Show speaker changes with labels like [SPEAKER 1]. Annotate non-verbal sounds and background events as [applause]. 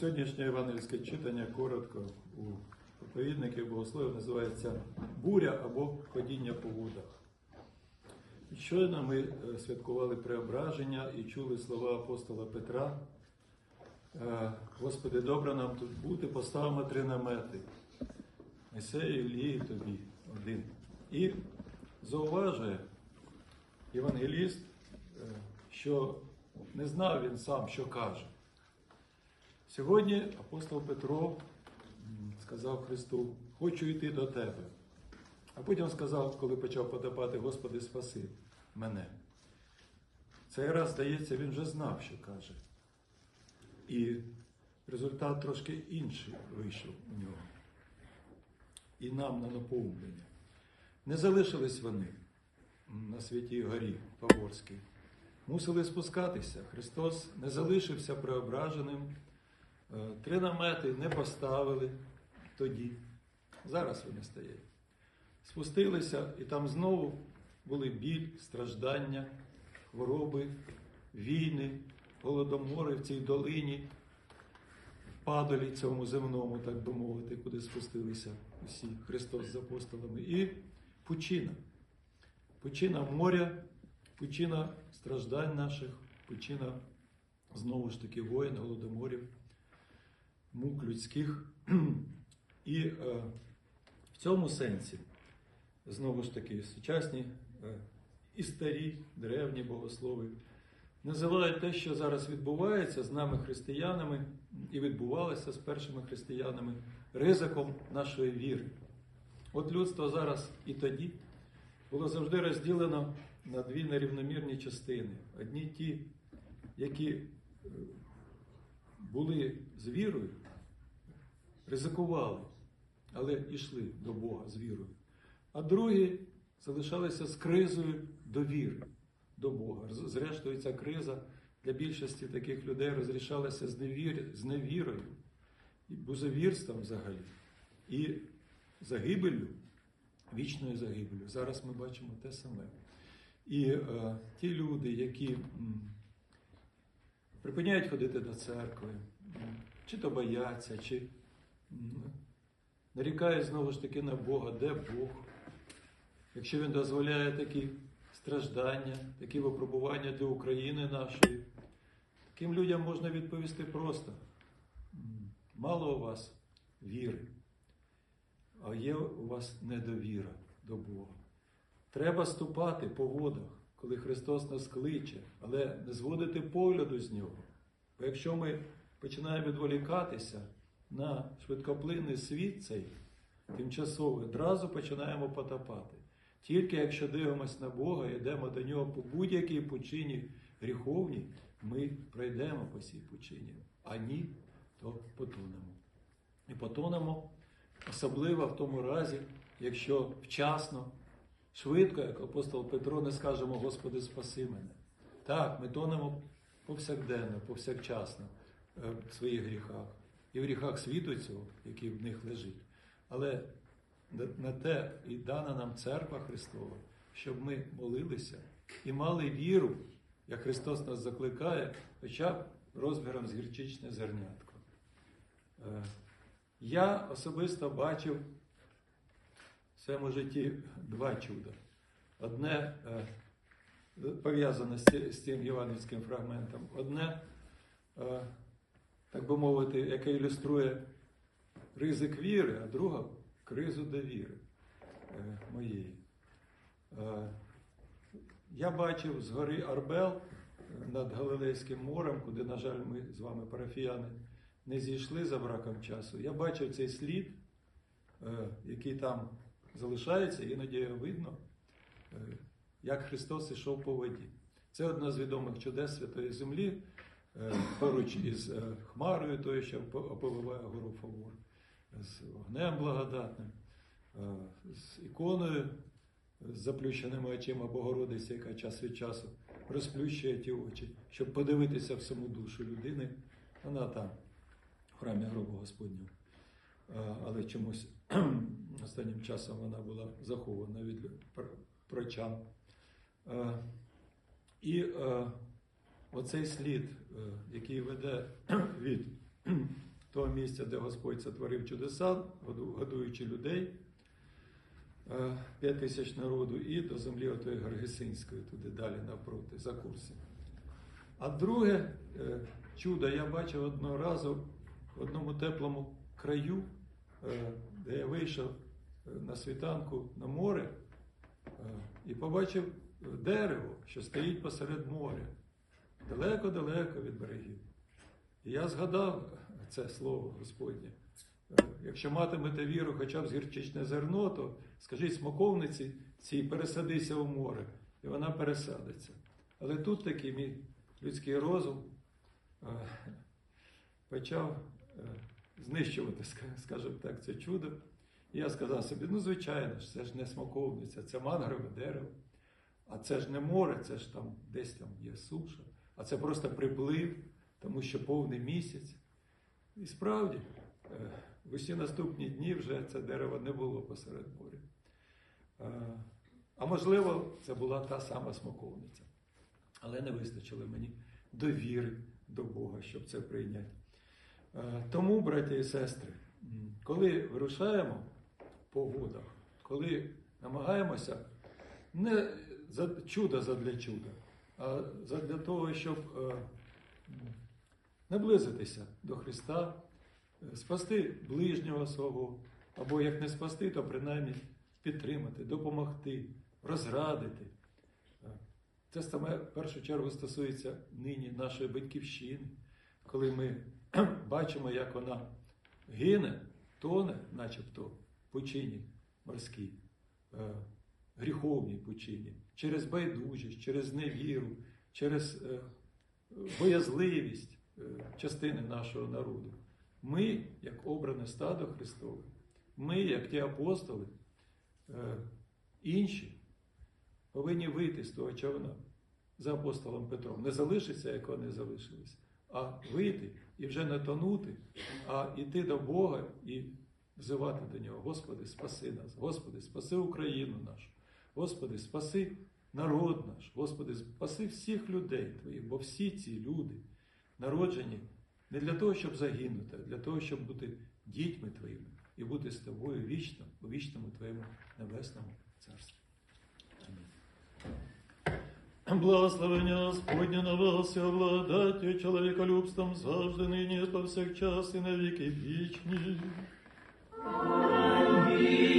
[SPEAKER 1] Сьогоднішнє євангельське читання коротко у проповідників богословів називається буря або ходіння по водах. Щойно ми е, святкували преображення і чули слова апостола Петра. Е, Господи, добре нам тут бути, поставимо три намети. Месею, Ілії, тобі один. І зауважує євангеліст, е, що не знав він сам, що каже. Сьогодні апостол Петро сказав Христу, хочу йти до тебе. А потім сказав, коли почав потопати, Господи, спаси мене. Цей раз, здається, він вже знав, що каже. І результат трошки інший вийшов у нього. І нам на наповнення. Не залишились вони на святій горі Паворській. Мусили спускатися. Христос не залишився преображеним. Е, Три намети не поставили тоді. Зараз вони стоять. Спустилися, і там знову були біль, страждання, хвороби, війни, голодомори в цій долині, падолі цьому земному, так би мовити, куди спустилися усі Христос з апостолами. І пучина. Пучина моря, пучина страждань наших, пучина знову ж таки воїн, голодоморів, мук людських. [clears throat] І е, в цьому сенсі, знову ж таки, сучасні е, і старі, древні богослови називають те, що зараз відбувається з нами, християнами, і відбувалося з першими християнами, ризиком нашої віри. От людство зараз і тоді було завжди розділено на дві нерівномірні частини. Одні ті, які е, були з вірою, ризикували, але йшли до Бога з вірою. А другі залишалися з кризою довіри до Бога. Зрештою, ця криза для більшості таких людей розрішалася з, невір... з невірою, і бузовірством взагалі, і загибеллю, вічною загибеллю. Зараз ми бачимо те саме. І е, ті люди, які припиняють ходити до церкви, чи то бояться, чи нарікають знову ж таки на Бога, де Бог. Якщо Він дозволяє такі страждання, такі випробування для України нашої, таким людям можна відповісти просто: мало у вас віри, а є у вас недовіра до Бога. Треба ступати по водах, коли Христос нас кличе, але не зводити погляду з нього. Бо якщо ми починаємо відволікатися на швидкоплинний світ цей тимчасовий, одразу починаємо потопати. Тільки якщо дивимося на Бога і йдемо до нього по будь-якій пучині гріховній, ми пройдемо по цій пучині, а ні, то потонемо. І потонемо особливо в тому разі, якщо вчасно, швидко, як апостол Петро, не скажемо Господи, спаси мене. Так, ми тонемо повсякденно, повсякчасно е, в своїх гріхах і в гріхах світу цього, який в них лежить. Але на- те і дана нам церква Христова, щоб ми молилися і мали віру, як Христос нас закликає, хоча б розміром з гірчичне зернятко. Е, Я особисто бачив в своєму житті два чуда. Одне е, пов'язане з цим євангельським фрагментом, одне, е, так би мовити, яке ілюструє ризик віри, а друга кризу довіри е, моєї. Я бачив з гори Арбел над Галилейським морем, куди, на жаль, ми з вами, парафіяни, не зійшли за браком часу. Я бачив цей слід, який там залишається, іноді видно, е, як Христос ішов по воді. Це одне з відомих чудес Святої Землі, е, поруч із е, Хмарою, тою, що оповиває гору Фавор, з вогнем благодатним, з іконою з заплющеними очима Богородиці, яка час від часу розплющує ті очі, щоб подивитися в саму душу людини. Вона там, в храмі гробу Господнього. Але чомусь [clears throat] останнім часом вона була захована від прочан. І оцей слід, е, який веде [clears throat] від [clears throat] того місця, де Господь сотворив чудеса, году- годуючи людей, е, п'ять тисяч народу, і до землі отої Гаргесинської, туди далі навпроти, за курсом. А друге е, чудо я бачив одного разу в одному теплому краю, е, де я вийшов е, на світанку на море е, і побачив дерево, що стоїть посеред моря, далеко-далеко від берегів. І я згадав це слово Господнє. Якщо матимете віру хоча б з гірчичне зерно, то скажіть смоковниці цій пересадися у море, і вона пересадиться. Але тут такий мій людський розум почав знищувати, скажімо так, це чудо. І я сказав собі: ну, звичайно ж, це ж не смоковниця, це мангрове дерево. А це ж не море, це ж там десь там є суша, а це просто приплив, тому що повний місяць. І справді, е, в усі наступні дні вже це дерево не було посеред моря. Е, А можливо, це була та сама смоковниця. Але не вистачило мені довіри до Бога, щоб це прийняти. Е, Тому, браті і сестри, коли вирушаємо по водах, коли намагаємося не за чудо задля чуда, а задля того, щоб е, наблизитися до Христа, е, спасти ближнього свого, або як не спасти, то принаймні підтримати, допомогти, розрадити. Це саме в першу чергу стосується нині нашої батьківщини, коли ми [clears throat] бачимо, як вона гине, тоне, начебто, в пучині морській, е, гріховній пучині, через байдужість, через невіру, через е, боязливість е, частини нашого народу. Ми, як обране стадо Христове, ми, як ті апостоли, інші, повинні вийти з того човна за апостолом Петром. Не залишиться, як вони залишились, а вийти і вже не тонути, а йти до Бога і взивати до нього. Господи, спаси нас, Господи, спаси Україну нашу, Господи, спаси народ наш, Господи, спаси всіх людей Твоїх, бо всі ці люди народжені не для того, щоб загинути, а для того, щоб бути дітьми Твоїми і бути з тобою вічно, у вічному Твоєму небесному царстві. Благословення Господня на вас і обладаттю чоловіколюбством завжди нині повсякчас і на віки вічні.
[SPEAKER 2] Амінь.